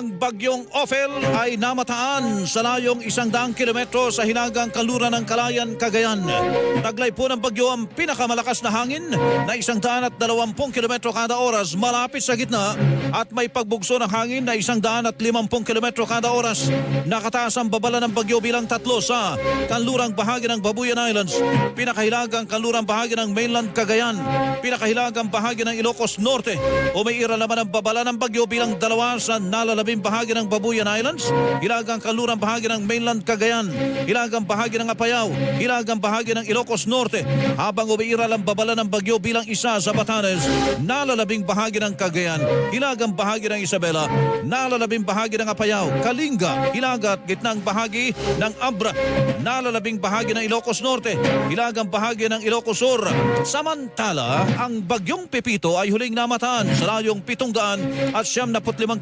Ang bagyong Ophel ay namataan sa layong isang daang kilometro sa hinagang kaluran ng Kalayan, Cagayan. Taglay po ng bagyo ang pinakamalakas na hangin na isang daan at dalawampung kilometro kada oras malapit sa gitna at may pagbugso ng hangin na isang daan at limampung kilometro kada oras. Nakataas ang babala ng bagyo bilang tatlo sa kanlurang bahagi ng Babuyan Islands, pinakahilagang kanlurang bahagi ng mainland Cagayan, pinakahilagang bahagi ng Ilocos Norte. Umiira naman ang babala ng bagyo bilang dalawa sa nalalabing bahagi ng Babuyan Islands, hilagang kanlurang bahagi ng mainland Cagayan, hilagang bahagi ng Apayao, hilagang bahagi ng Ilocos Norte, habang umiira ang babala ng bagyo bilang isa sa Batanes, nalalabing bahagi ng Cagayan, hilagang bahagi ng Isabela, nalalabing bahagi ng Apayao, Kalinga, hilaga at gitnang bahagi ng Abra, nalalabing bahagi ng Ilocos Norte, hilagang bahagi ng Ilocos Sur. Samantala, ang bagyong Pepito ay huling namataan sa layong 700 at 75 km